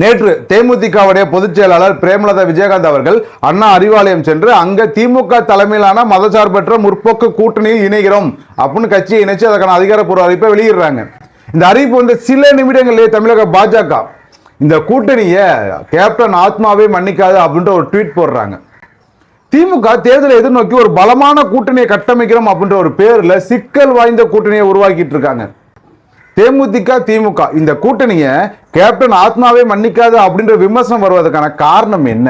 நேற்று தேமுதிகவுடைய பொதுச் செயலாளர் பிரேமலதா விஜயகாந்த் அவர்கள் அண்ணா அறிவாலயம் சென்று அங்க திமுக தலைமையிலான மதசார்பற்ற முற்போக்கு கூட்டணியில் இணைகிறோம் அப்படின்னு கட்சியை இணைச்சு அதற்கான அதிகாரப்பூர்வ அறிவிப்பை வெளியிடுறாங்க. இந்த அறிவிப்பு வந்து சில நிமிடங்களிலே தமிழக பாஜக இந்த கூட்டணியை கேப்டன் ஆத்மாவே மன்னிக்காது அப்படின்ற ஒரு ட்வீட் போடுறாங்க. திமுக தேர்தலை எதிர்நோக்கி ஒரு பலமான கூட்டணியை கட்டமைக்கிறோம் அப்படின்ற ஒரு பேர்ல சிக்கல் வாய்ந்த கூட்டணியை உருவாக்கிட்டு இருக்காங்க. தேமுதிக திமுக இந்த கூட்டணியை கேப்டன் ஆத்மாவே மன்னிக்காது அப்படின்ற விமர்சனம் வருவதற்கான காரணம் என்ன?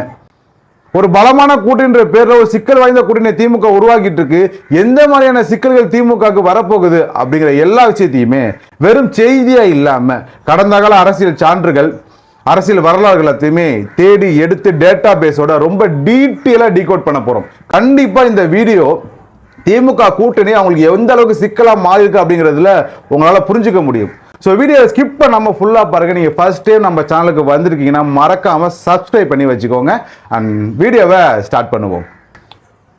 ஒரு பலமான கூட்டணின்ற பேர்ல ஒரு சிக்கல் வாய்ந்த கூட்டணியை திமுக உருவாக்கிட்டு இருக்கு எந்த மாதிரியான சிக்கல்கள் திமுகவுக்கு வரப்போகுது அப்படிங்கிற எல்லா விஷயத்தையுமே வெறும் செய்தியா இல்லாம கடந்த கால அரசியல் சான்றுகள் அரசியல் வரலாறுகள் எல்லாத்தையுமே தேடி எடுத்து டேட்டா பேஸோட ரொம்ப டீட்டெயிலாக டீகோட் பண்ண போறோம். கண்டிப்பா இந்த வீடியோ திமுக கூட்டணி அவங்களுக்கு எந்த அளவுக்கு சிக்கலாக மாறி இருக்கு அப்படிங்கிறதுல உங்களால் புரிஞ்சுக்க முடியும். ஸோ வீடியோ ஸ்கிப் பண்ணாம ஃபுல்லாக பாருங்கள் நீங்கள் ஃபர்ஸ்ட் டைம் நம்ம சேனலுக்கு வந்திருக்கீங்கன்னா மறக்காமல் சப்ஸ்கிரைப் பண்ணி வச்சுக்கோங்க. அண்ட் வீடியோவை ஸ்டார்ட் பண்ணுவோம்.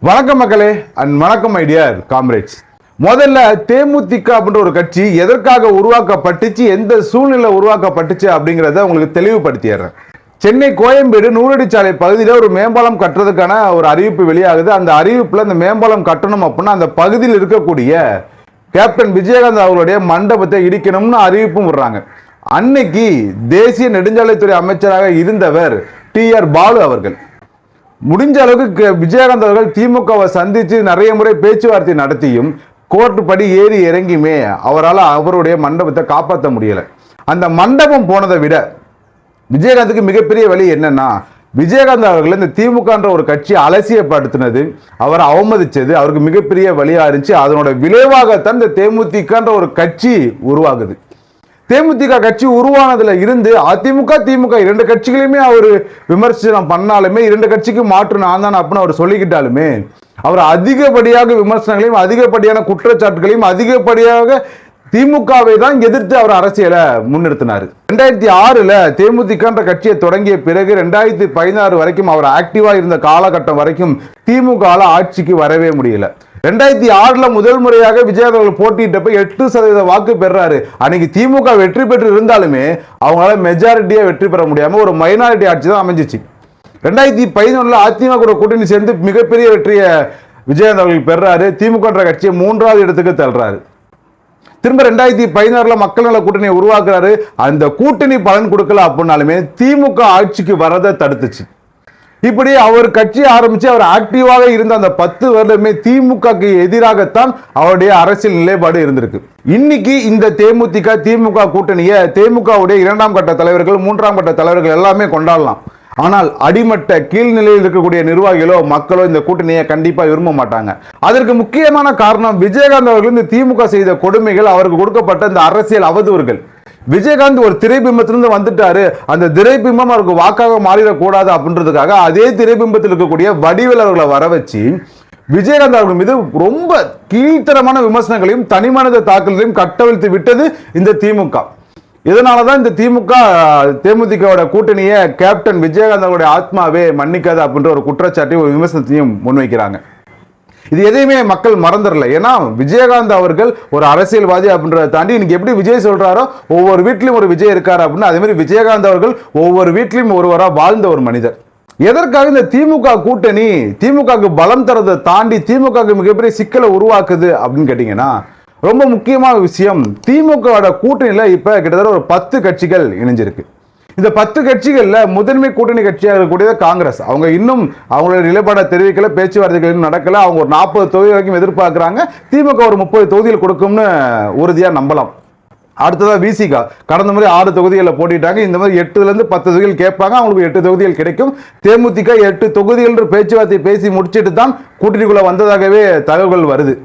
வணக்கம் மக்களே. அண்ட் வணக்கம் ஐடியர் காம்ரேட்ஸ் முதல்ல தேமுதிக அப்படின்ற ஒரு கட்சி எதற்காக உருவாக்கப்பட்டுச்சு எந்த சூழ்நிலை உருவாக்கப்பட்டுச்சு அப்படிங்கிறத உங்களுக்கு தெளிவுபடுத்திடுறேன். சென்னை கோயம்பேடு நூறடிச்சாலை பகுதியில் ஒரு மேம்பாலம் கட்டுறதுக்கான ஒரு அறிவிப்பு வெளியாகுது. அந்த அறிவிப்பில் அந்த மேம்பாலம் கட்டணும் அப்படின்னா அந்த பகுதியில் இருக்கக்கூடிய கேப்டன் விஜயகாந்த் அவர்களுடைய மண்டபத்தை இடிக்கணும்னு அறிவிப்பும் விடுறாங்க. அன்னைக்கு தேசிய நெடுஞ்சாலைத்துறை அமைச்சராக இருந்தவர் டி ஆர் பாலு அவர்கள். முடிஞ்ச அளவுக்கு விஜயகாந்த் அவர்கள் திமுகவை சந்தித்து நிறைய முறை பேச்சுவார்த்தை நடத்தியும் கோர்ட்டு படி ஏறி இறங்கியுமே அவரால் அவருடைய மண்டபத்தை காப்பாற்ற முடியலை. அந்த மண்டபம் போனதை விட விஜயகாந்துக்கு மிகப்பெரிய வழி என்னன்னா விஜயகாந்த் அவர்கள் இந்த திமுகன்ற ஒரு கட்சி அலசியப்படுத்தினது. அவரை அவமதிச்சது. அவருக்கு மிகப்பெரிய வழியா இருந்துச்சு. அதனோட விளைவாகத்தான் இந்த தேமுதிகன்ற ஒரு கட்சி உருவாகுது. தேமுதிக கட்சி உருவானதுல இருந்து அதிமுக திமுக இரண்டு கட்சிகளையுமே அவர் விமர்சனம் பண்ணாலுமே இரண்டு கட்சிக்கு மாற்று நான் தான் அப்படின்னு அவர் சொல்லிக்கிட்டாலுமே அவர் அதிகப்படியாக விமர்சனங்களையும் அதிகப்படியான குற்றச்சாட்டுகளையும் அதிகப்படியாக திமுகவை தான் எதிர்த்து அவர் அரசியலை முன்னிறுத்தினார். ரெண்டாயிரத்தி ஆறுல தேமுதிகன்ற கட்சியை தொடங்கிய பிறகு ரெண்டாயிரத்தி பதினாறு வரைக்கும் அவர் ஆக்டிவா இருந்த காலகட்டம் வரைக்கும் திமுக ஆட்சிக்கு வரவே முடியல. ரெண்டாயிரத்தி ஆறுல முதல் முறையாக விஜயகாந்த் அவர்கள் போட்டியிட்டப்ப எட்டு சதவீத வாக்கு பெறாரு. அன்னைக்கு திமுக வெற்றி பெற்று இருந்தாலுமே அவங்களால மெஜாரிட்டியா வெற்றி பெற முடியாம ஒரு மைனாரிட்டி ஆட்சி தான் அமைஞ்சிச்சு. ரெண்டாயிரத்தி பதினொன்னுல அதிமுக கூட கூட்டணி சேர்ந்து மிகப்பெரிய வெற்றியை விஜயகாந்த் அவர்கள் பெறாரு. திமுகன்ற கட்சியை மூன்றாவது இடத்துக்கு தள்ளுறாரு. திரும்ப ரெண்டாயிரத்தி பதினாறுல மக்கள் நல கூட்டணியை உருவாக்குறாரு. அந்த கூட்டணி பலன் கொடுக்கல அப்படின்னாலுமே திமுக ஆட்சிக்கு வரதை தடுத்துச்சு. இப்படி அவர் கட்சி ஆரம்பிச்சு அவர் ஆக்டிவாக இருந்த அந்த பத்து வருடமே திமுகக்கு எதிராகத்தான் அவருடைய அரசியல் நிலைப்பாடு இருந்திருக்கு. இன்னைக்கு இந்த தேமுதிக திமுக கூட்டணியை திமுகவுடைய இரண்டாம் கட்ட தலைவர்கள் மூன்றாம் கட்ட தலைவர்கள் எல்லாமே கொண்டாடலாம். ஆனால் அடிமட்ட கீழ்நிலையில் இருக்கக்கூடிய நிர்வாகிகளோ மக்களோ இந்த கூட்டணியை கண்டிப்பாக விரும்ப மாட்டாங்க. அதற்கு முக்கியமான காரணம் விஜயகாந்த் அவர்கள் இந்த திமுக செய்த கொடுமைகள் அவருக்கு கொடுக்கப்பட்ட இந்த அரசியல் அவதூறுகள். விஜயகாந்த் ஒரு திரைபிம்பத்திலிருந்து வந்துட்டாரு. அந்த திரைபிம்பம் அவருக்கு வாக்காக மாறிடக்கூடாது அப்படின்றதுக்காக அதே திரைபிம்பத்தில் இருக்கக்கூடிய வடிவேல் அவர்களை வர வச்சு விஜயகாந்த் அவர்கள் மீது ரொம்ப கீழ்த்தரமான விமர்சனங்களையும் தனிமனித தாக்குதலையும் கட்டவிழ்த்து விட்டது இந்த திமுக. இதனாலதான் இந்த திமுக தேமுதிகவோட கூட்டணியை கேப்டன் விஜயகாந்தோட ஆத்மாவே மன்னிக்காது அப்படின்ற ஒரு குற்றச்சாட்டையும் ஒரு விமர்சனத்தையும் முன்வைக்கிறாங்க. இது எதையுமே மக்கள் மறந்துடல. ஏன்னா விஜயகாந்த் அவர்கள் ஒரு அரசியல்வாதி அப்படின்றத தாண்டி இன்னைக்கு எப்படி விஜய் சொல்றாரோ ஒவ்வொரு வீட்லயும் ஒரு விஜய் இருக்காரு அப்படின்னு அதே மாதிரி விஜயகாந்த் அவர்கள் ஒவ்வொரு வீட்லயும் ஒருவரா வாழ்ந்த ஒரு மனிதர். எதற்காக இந்த திமுக கூட்டணி திமுகவுக்கு பலம் தரதை தாண்டி திமுகவுக்கு மிகப்பெரிய சிக்கலை உருவாக்குது அப்படின்னு கேட்டீங்கன்னா ரொம்ப முக்கியமான விஷயம் திமுகவோட கூட்டணியில் இப்போ கிட்டத்தட்ட ஒரு பத்து கட்சிகள் இணைஞ்சிருக்கு. இந்த பத்து கட்சிகளில் முதன்மை கூட்டணி கட்சியாக இருக்கக்கூடியது காங்கிரஸ். அவங்க இன்னும் அவங்களோட நிலைப்பாடை தெரிவிக்கல பேச்சுவார்த்தைகள் இன்னும் நடக்கல. அவங்க ஒரு நாற்பது தொகுதி வரைக்கும் எதிர்பார்க்குறாங்க. திமுக ஒரு முப்பது தொகுதிகள் கொடுக்கும்னு உறுதியாக நம்பலாம். அடுத்ததாக விசிகா. கடந்த முறை ஆறு தொகுதிகளில் போட்டிட்டாங்க. இந்த மாதிரி எட்டுலேருந்து பத்து தொகுதிகள் கேட்பாங்க. அவங்களுக்கு எட்டு தொகுதிகள் கிடைக்கும். தேமுதிக எட்டு தொகுதிகள் பேச்சுவார்த்தை பேசி முடிச்சிட்டு தான் கூட்டணிக்குள்ளே வந்ததாகவே தகவல்கள் வருது.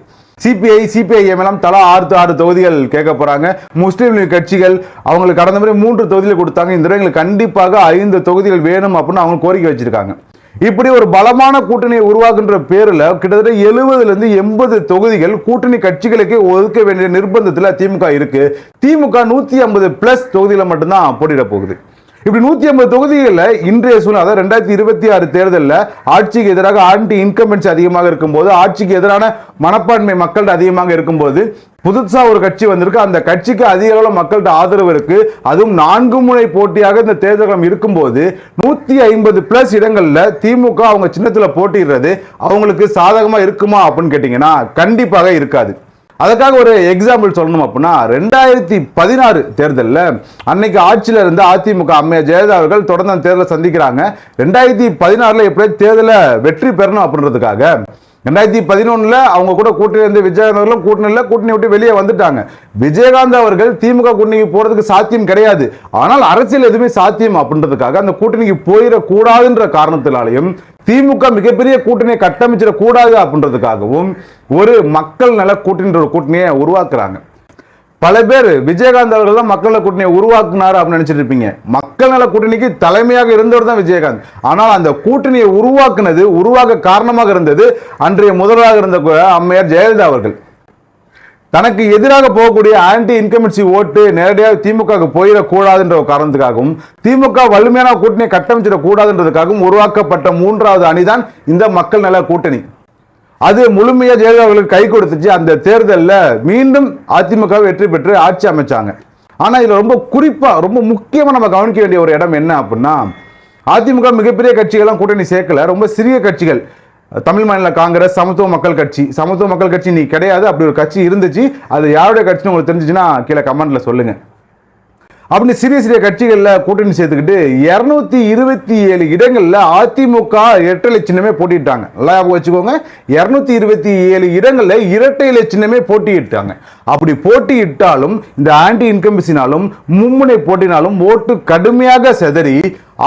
சிபிஐ சிபிஐஎம் எல்லாம் தலா ஆறு ஆறு தொகுதிகள் கேட்க போறாங்க. முஸ்லீம் லீக் கட்சிகள் அவங்களுக்கு கடந்த முறை மூன்று தொகுதிகள் கொடுத்தாங்க. இந்த தடவை எங்களுக்கு கண்டிப்பாக ஐந்து தொகுதிகள் வேணும் அப்படின்னு அவங்க கோரிக்கை வச்சிருக்காங்க. இப்படி ஒரு பலமான கூட்டணியை உருவாக்குன்ற பேரில் கிட்டத்தட்ட எழுபதுலேருந்து எண்பது தொகுதிகள் கூட்டணி கட்சிகளுக்கு ஒதுக்க வேண்டிய நிர்பந்தத்தில் திமுக இருக்கு. திமுக நூத்தி ஐம்பது பிளஸ் தொகுதியில் மட்டும்தான் போட்டியிட போகுது. இப்படி நூத்தி ஐம்பது தொகுதிகளில் இன்றைய சூழ்நிலை அதாவது ரெண்டாயிரத்தி இருபத்தி ஆறு தேர்தலில் ஆட்சிக்கு எதிராக ஆன்டி இன்கம்பன்ஸ் அதிகமாக இருக்கும்போது ஆட்சிக்கு எதிரான மனப்பான்மை மக்கள்கிட்ட அதிகமாக இருக்கும்போது புதுசா ஒரு கட்சி வந்திருக்கு. அந்த கட்சிக்கு அதிக அளவில் மக்கள்கிட்ட ஆதரவு இருக்கு. அதுவும் நான்கு முனை போட்டியாக இந்த தேர்தல்களம் இருக்கும்போது நூத்தி ஐம்பது பிளஸ் இடங்கள்ல திமுக அவங்க சின்னத்துல போட்டிடுறது அவங்களுக்கு சாதகமா இருக்குமா அப்படின்னு கேட்டீங்கன்னா கண்டிப்பாக இருக்காது. அதுக்காக ஒரு எக்ஸாம்பிள் சொல்லணும் அப்படின்னா ரெண்டாயிரத்தி பதினாறு தேர்தலில் அன்னைக்கு ஆட்சியில் இருந்த அதிமுக அம்மையா ஜெயலலிதா அவர்கள் தொடர்ந்து அந்த தேர்தலை சந்திக்கிறாங்க. ரெண்டாயிரத்தி பதினாறில் எப்படியாவது தேர்தலை வெற்றி பெறணும் அப்படின்றதுக்காக ரெண்டாயிரத்தி பதினொன்றில் அவங்க கூட கூட்டணி இருந்து விஜயகாந்த் அவர்களும் கூட்டணியில் கூட்டணி விட்டு வெளியே வந்துட்டாங்க. விஜயகாந்த் அவர்கள் திமுக கூட்டணிக்கு போகிறதுக்கு சாத்தியம் கிடையாது. ஆனால் அரசியல் எதுவுமே சாத்தியம் அப்படின்றதுக்காக அந்த கூட்டணிக்கு போயிடக்கூடாதுன்ற காரணத்தினாலையும் திமுக மிகப்பெரிய கூட்டணியை கட்டமைச்சிட கூடாது அப்படின்றதுக்காகவும் ஒரு மக்கள் நல கூட்டணின்ற ஒரு கூட்டணியை உருவாக்குறாங்க. பல பேர் விஜயகாந்த் அவர்கள் தான் மக்கள் நல கூட்டணியை உருவாக்குனாரு அப்படின்னு நினைச்சிட்டு இருப்பீங்க. மக்கள் நல கூட்டணிக்கு தலைமையாக இருந்தவர் தான் விஜயகாந்த். ஆனால் அந்த கூட்டணியை உருவாக்குனது உருவாக்க காரணமாக இருந்தது அன்றைய முதல்வராக இருந்த அம்மையார் ஜெயலலிதா அவர்கள். தனக்கு எதிராக போகக்கூடிய ஆன்டி இன்கமென்சி ஓட்டு நேரடியாக திமுக போயிடக்கூடாதுன்ற ஒரு காரணத்துக்காகவும் திமுக வலிமையான கூட்டணியை கட்டமைச்சிடக்கூடாதுன்றதுக்காகவும் உருவாக்கப்பட்ட மூன்றாவது அணிதான் இந்த மக்கள் நல கூட்டணி. அது முழுமையாக ஜெயலலிதா அவர்களுக்கு கை கொடுத்துச்சு. அந்த தேர்தலில் மீண்டும் அதிமுக வெற்றி பெற்று ஆட்சி அமைச்சாங்க. ஆனால் இதில் ரொம்ப குறிப்பாக ரொம்ப முக்கியமாக நம்ம கவனிக்க வேண்டிய ஒரு இடம் என்ன அப்படின்னா அதிமுக மிகப்பெரிய கட்சிகள்லாம் கூட்டணி சேர்க்கல. ரொம்ப சிறிய கட்சிகள். தமிழ் மாநில காங்கிரஸ் சமத்துவ மக்கள் கட்சி. சமத்துவ மக்கள் கட்சி நீ கிடையாது. அப்படி ஒரு கட்சி இருந்துச்சு. அது யாருடைய கட்சின்னு உங்களுக்கு தெரிஞ்சிச்சுன்னா கீழே கமெண்ட்டில் சொல்லுங்கள் அப்படின்னு சிறிய சிறிய கட்சிகளில் கூட்டணி சேர்த்துக்கிட்டு இரநூத்தி இருபத்தி ஏழு இடங்களில் அதிமுக இரட்டை சின்னமே போட்டிட்டாங்க நல்லா ஞாபகம் வச்சுக்கோங்க. இரநூத்தி இருபத்தி ஏழு இடங்களில் இரட்டை இலை சின்னமே போட்டியிட்டாங்க. அப்படி போட்டியிட்டாலும் இந்த ஆன்டி இன்கம்பன்சினாலும் மும்முனை போட்டினாலும் ஓட்டு கடுமையாக செதறி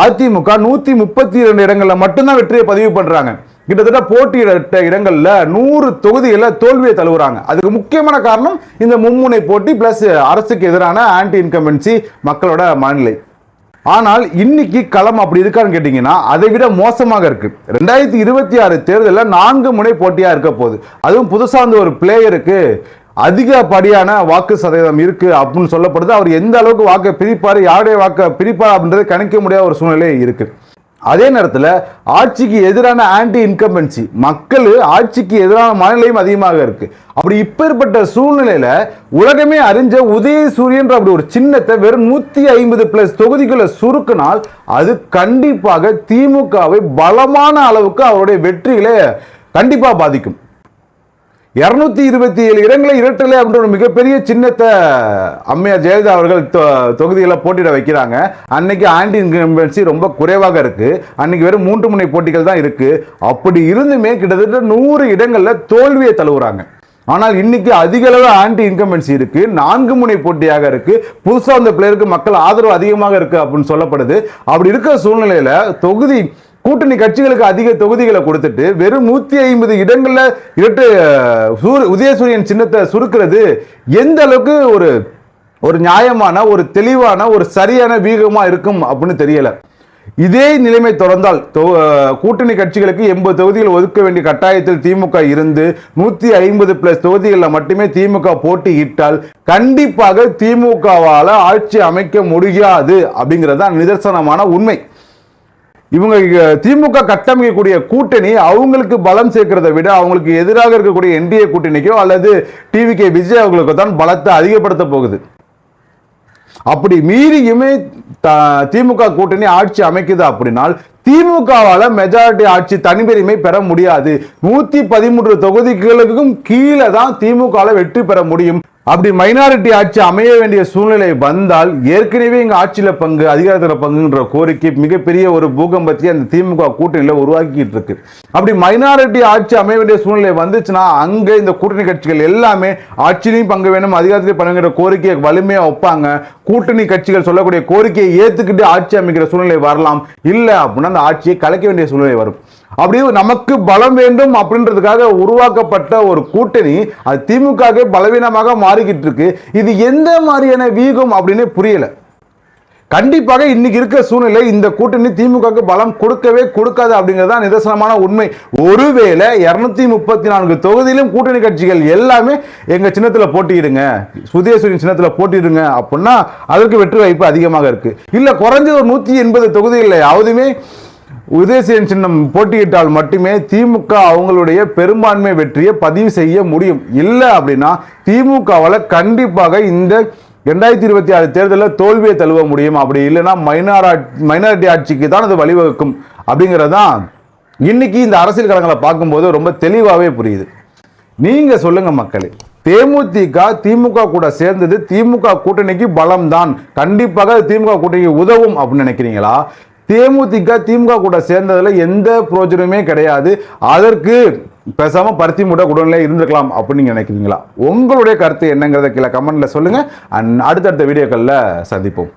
அதிமுக நூற்றி முப்பத்தி இரண்டு இடங்களில் மட்டும்தான் வெற்றியை பதிவு பண்ணுறாங்க கிட்டத்தட்ட போட்டியிட்ட இடங்களில் நூறு தொகுதிகளில் தோல்வியை தழுவுறாங்க. அதுக்கு முக்கியமான காரணம் இந்த மும்முனை போட்டி பிளஸ் அரசுக்கு எதிரான ஆன்டி இன்கம்பன்சி மக்களோட மனநிலை. ஆனால் இன்னைக்கு களம் அப்படி இருக்கான்னு கேட்டிங்கன்னா அதை விட மோசமாக இருக்கு. ரெண்டாயிரத்தி இருபத்தி ஆறு தேர்தலில் நான்கு முனை போட்டியாக இருக்க போகுது. அதுவும் புதுசாக வந்து ஒரு பிளேயருக்கு அதிகப்படியான வாக்கு சதவீதம் இருக்கு அப்படின்னு சொல்லப்படுது. அவர் எந்த அளவுக்கு வாக்கை பிரிப்பார் யாருடைய வாக்கை பிரிப்பார் அப்படின்றத கணிக்க முடியாத ஒரு சூழ்நிலை இருக்குது அதே நேரத்தில் ஆட்சிக்கு எதிரான ஆன்டி இன்கம்பன்சி மக்கள் ஆட்சிக்கு எதிரான மனநிலையும் அதிகமாக இருக்கு. அப்படி இப்பேற்பட்ட சூழ்நிலையில உலகமே அறிஞ்ச உதய சூரியன்ற அப்படி ஒரு சின்னத்தை வெறும் நூத்தி ஐம்பது பிளஸ் தொகுதிக்குள்ள சுருக்கினால் அது கண்டிப்பாக திமுகவை பலமான அளவுக்கு அவருடைய வெற்றிகளை கண்டிப்பாக பாதிக்கும். இரநூத்தி இருபத்தி ஏழு இடங்களை இரட்டலை அப்படின்ற ஒரு மிகப்பெரிய சின்னத்தை அம்மையார் ஜெயலலிதா அவர்கள் தொகுதியில் போட்டியிட வைக்கிறாங்க. அன்னைக்கு ஆன்டி இன்கம்பன்சி ரொம்ப குறைவாக இருக்கு. அன்னைக்கு வெறும் மூன்று முனை போட்டிகள் தான் இருக்கு. அப்படி இருந்துமே கிட்டத்தட்ட நூறு இடங்களில் தோல்வியை தழுவுறாங்க. ஆனால் இன்னைக்கு அதிக அளவு ஆன்டி இன்கம்பன்சி இருக்கு. நான்கு முனை போட்டியாக இருக்கு. புதுசாக அந்த பிளேயருக்கு மக்கள் ஆதரவு அதிகமாக இருக்கு அப்படின்னு சொல்லப்படுது. அப்படி இருக்கிற சூழ்நிலையில தொகுதி கூட்டணி கட்சிகளுக்கு அதிக தொகுதிகளை கொடுத்துட்டு வெறும் நூத்தி ஐம்பது இடங்கள்ல இரட்டு உதயசூரியன் சின்னத்தை சுருக்கிறது எந்த அளவுக்கு ஒரு ஒரு நியாயமான ஒரு தெளிவான ஒரு சரியான வீகமா இருக்கும் அப்படின்னு தெரியல. இதே நிலைமை தொடர்ந்தால் கூட்டணி கட்சிகளுக்கு எண்பது தொகுதிகள் ஒதுக்க வேண்டிய கட்டாயத்தில் திமுக இருந்து நூத்தி ஐம்பது பிளஸ் தொகுதிகளில் மட்டுமே திமுக போட்டியிட்டால் கண்டிப்பாக திமுகவால் ஆட்சி அமைக்க முடியாது அப்படிங்கிறது தான் நிதர்சனமான உண்மை. இவங்க திமுக கட்டமைக்கக்கூடிய கூட்டணி அவங்களுக்கு பலம் சேர்க்கிறத விட அவங்களுக்கு எதிராக இருக்கக்கூடிய என்டிஏ கூட்டணிக்கோ அல்லது டிவி கே விஜய் அவர்களுக்கோ தான் பலத்தை அதிகப்படுத்த போகுது. அப்படி மீறியுமே திமுக கூட்டணி ஆட்சி அமைக்குது அப்படின்னால் திமுகவால் மெஜாரிட்டி ஆட்சி தனிபெருமை பெற முடியாது. நூத்தி பதிமூன்று தொகுதிகளுக்கும் கீழே தான் திமுக வெற்றி பெற முடியும். அப்படி மைனாரிட்டி ஆட்சி அமைய வேண்டிய சூழ்நிலை வந்தால் ஏற்கனவே இங்கே ஆட்சியில் பங்கு அதிகாரத்தில் பங்குன்ற கோரிக்கை மிகப்பெரிய ஒரு பூகம்பத்தை அந்த திமுக கூட்டணியில் உருவாக்கிட்டு இருக்கு. அப்படி மைனாரிட்டி ஆட்சி அமைய வேண்டிய சூழ்நிலை வந்துச்சுன்னா அங்கே இந்த கூட்டணி கட்சிகள் எல்லாமே ஆட்சியிலையும் பங்கு வேணும் அதிகாரத்திலையும் பங்குற கோரிக்கையை வலிமையாக வைப்பாங்க. கூட்டணி கட்சிகள் சொல்லக்கூடிய கோரிக்கையை ஏற்றுக்கிட்டு ஆட்சி அமைக்கிற சூழ்நிலை வரலாம். இல்லை அப்படின்னா அந்த ஆட்சியை கலைக்க வேண்டிய சூழ்நிலை வரும். அப்படியே நமக்கு பலம் வேண்டும் அப்படின்றதுக்காக உருவாக்கப்பட்ட ஒரு கூட்டணி அது திமுக பலவீனமாக மாறிக்கிட்டு இருக்கு. இது எந்த மாதிரியான வீகம் அப்படின்னு புரியல. கண்டிப்பாக இன்னைக்கு இருக்க சூழ்நிலை இந்த கூட்டணி திமுகவுக்கு பலம் கொடுக்கவே கொடுக்காது அப்படிங்கிறது தான் நிதர்சனமான உண்மை. ஒருவேளை இரநூத்தி முப்பத்தி நான்கு தொகுதியிலும் கூட்டணி கட்சிகள் எல்லாமே எங்க சின்னத்தில் போட்டியிடுங்க சுதேஸ்வரின் சின்னத்தில் போட்டிடுங்க அப்படின்னா அதற்கு வெற்றி வாய்ப்பு அதிகமாக இருக்கு. இல்லை குறைஞ்சது ஒரு நூற்றி எண்பது தொகுதிகளில் யாவதுமே உதயசேன் சின்னம் போட்டியிட்டால் மட்டுமே திமுக அவங்களுடைய பெரும்பான்மை வெற்றியை பதிவு செய்ய முடியும். இல்லை அப்படின்னா திமுகவால் கண்டிப்பாக இந்த ரெண்டாயிரத்தி இருபத்தி ஆறு தேர்தலில் தோல்வியை தழுவ முடியும். அப்படி இல்லைன்னா மைனாரா மைனாரிட்டி ஆட்சிக்கு தான் அது வழிவகுக்கும் அப்படிங்கிறது தான் இன்னைக்கு இந்த அரசியல் கலங்களை பார்க்கும்போது ரொம்ப தெளிவாகவே புரியுது. நீங்கள் சொல்லுங்கள் மக்களே தேமுதிக திமுக கூட சேர்ந்தது திமுக கூட்டணிக்கு பலம் தான் கண்டிப்பாக திமுக கூட்டணிக்கு உதவும் அப்படின்னு நினைக்கிறீங்களா? தேமுதிக திமுக கூட சேர்ந்ததில் எந்த பிரயோஜனமே கிடையாது. அதற்கு பேசாமல் பருத்தி மூட்ட உடனே இருந்திருக்கலாம் அப்படின்னு நீங்கள் நினைக்கிறீங்களா? உங்களுடைய கருத்து என்னங்கிறத கீழே கமெண்ட்டில் சொல்லுங்கள் அண்ட் அடுத்தடுத்த வீடியோக்களில் சந்திப்போம்.